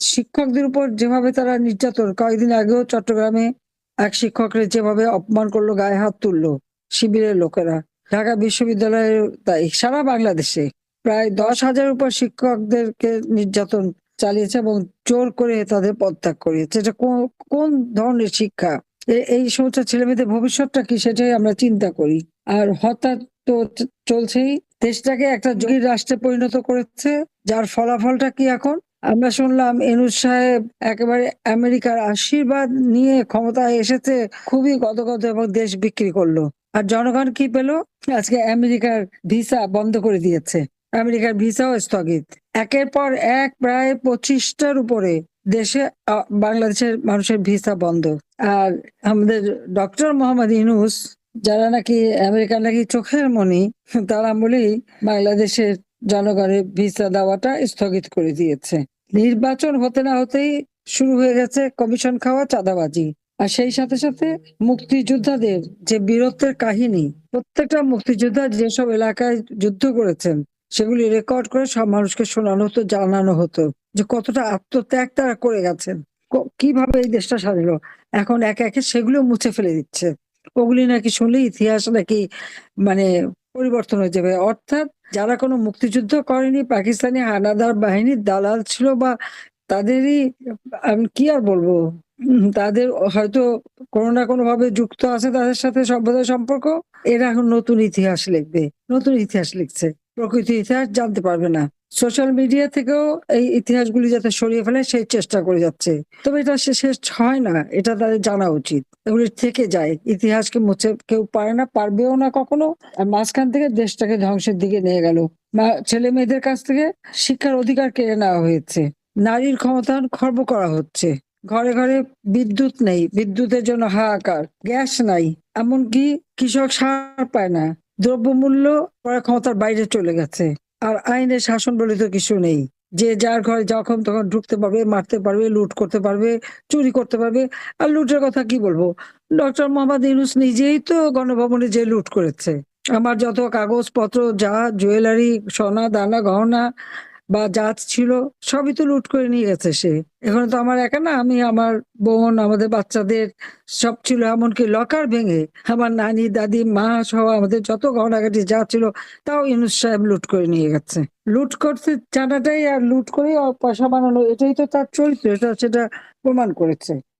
শিক্ষকদের উপর যেভাবে তারা নির্যাতন, কয়েকদিন আগেও চট্টগ্রামে এক শিক্ষকরে যেভাবে অপমান করল, গায়ে হাত তুললো শিবিরের লোকেরা। ঢাকা বিশ্ববিদ্যালয়ের তাই সারা বাংলাদেশে প্রায় দশ হাজার উপর শিক্ষকদেরকে নির্যাতন চালিয়েছে এবং জোর করে তাদের পদত্যাগ করিয়েছে এটা কোন- ধরনের শিক্ষা? এই সমস্ত ছেলে মেয়েদের ভবিষ্যৎটা কি সেটাই আমরা চিন্তা করি। আর হত্যা তো চলছেই, দেশটাকে একটা যোগীর রাষ্ট্রে পরিণত করেছে, যার ফলাফলটা কি এখন? আমরা শুনলাম এনুস সাহেব একেবারে আমেরিকার আশীর্বাদ নিয়ে ক্ষমতায় এসেছে, খুবই গদগদ এবং দেশ বিক্রি করল। আর জনগণ কি পেল? আজকে আমেরিকার ভিসা বন্ধ করে দিয়েছে। আমেরিকার ভিসাও স্থগিত। একের পর এক প্রায় পঁচিশটার উপরে দেশে বাংলাদেশের মানুষের ভিসা বন্ধ। আর আমাদের ডক্টর মোহাম্মদ ইনুস যারা নাকি আমেরিকার নাকি চোখের মনি, তারা বলেই বাংলাদেশের জনগণের ভিসা দেওয়াটা স্থগিত করে দিয়েছে। নির্বাচন হতে না হতেই শুরু হয়ে গেছে কমিশন খাওয়া চাঁদাবাজি। আর সেই সাথে সাথে মুক্তিযোদ্ধাদের যে বীরত্বের কাহিনী, প্রত্যেকটা মুক্তিযোদ্ধা যেসব এলাকায় যুদ্ধ করেছেন, সেগুলি রেকর্ড করে সব মানুষকে শোনানো হতো, জানানো হতো যে কতটা আত্মত্যাগ তারা করে গেছেন। কীভাবে এই দেশটা হলো। এখন একে একে সেগুলো মুছে ফেলে দিচ্ছে। ওগুলি নাকি শুনলে ইতিহাস নাকি মানে পরিবর্তন হয়ে যাবে। অর্থাৎ যারা কোনো মুক্তিযুদ্ধ করেনি, পাকিস্তানি হানাদার বাহিনীর দালাল ছিল বা তাদেরই, আমি কি আর বলব? তাদের হয়তো কোনো না কোনো ভাবে যুক্ত আছে তাদের সাথে সভ্যতার সম্পর্ক। এরা এখন নতুন ইতিহাস লিখবে, নতুন ইতিহাস লিখছে। প্রকৃত ইতিহাস জানতে পারবে না। সোশ্যাল মিডিয়া থেকেও এই ইতিহাসগুলি যাতে সরিয়ে ফেলে, সেই চেষ্টা করে যাচ্ছে। তবে এটা শেষ হয় না, এটা তাদের জানা উচিত। এগুলি থেকে যায়। ইতিহাসকে মুছে, কেউ পারে না, পারবেও না কখনো। আর মাঝখান থেকে দেশটাকে ধ্বংসের দিকে নিয়ে গেল। ছেলে মেয়েদের কাছ থেকে শিক্ষার অধিকার কেড়ে নেওয়া হয়েছে। নারীর ক্ষমতায়ন খর্ব করা হচ্ছে। ঘরে ঘরে বিদ্যুৎ নেই, বিদ্যুতের জন্য হাহাকার, গ্যাস নাই। এমনকি কৃষক সার পায় না। দ্রব্যমূল্য ক্রয় ক্ষমতার বাইরে চলে গেছে। আর আইনের শাসন বলে তো কিছু নেই। যে যার ঘরে যখন তখন ঢুকতে পারবে, মারতে পারবে, লুট করতে পারবে, চুরি করতে পারবে। আর লুটের কথা কি বলব? ডক্টর মোহাম্মদ ইউনুস নিজেই তো গণভবনে যে লুট করেছে। আমার যত কাগজপত্র, যা, জুয়েলারি, সোনা, দানা, গহনা বা যা ছিল, সবই তো লুট করে নিয়ে গেছে সে। এখানে তো আমার একা না, আমি আমার বোন, আমাদের বাচ্চাদের সব ছিল, এমনকি লকার ভেঙে আমার নানি, দাদি, মা সহ আমাদের যত গহনাঘাটি যা ছিল, তাও ইউনুস সাহেব লুট করে নিয়ে গেছে। লুট করতে জানাটাই আর লুট করে পয়সা বানানো, এটাই তো তার চরিত্র, এটা সেটা প্রমাণ করেছে।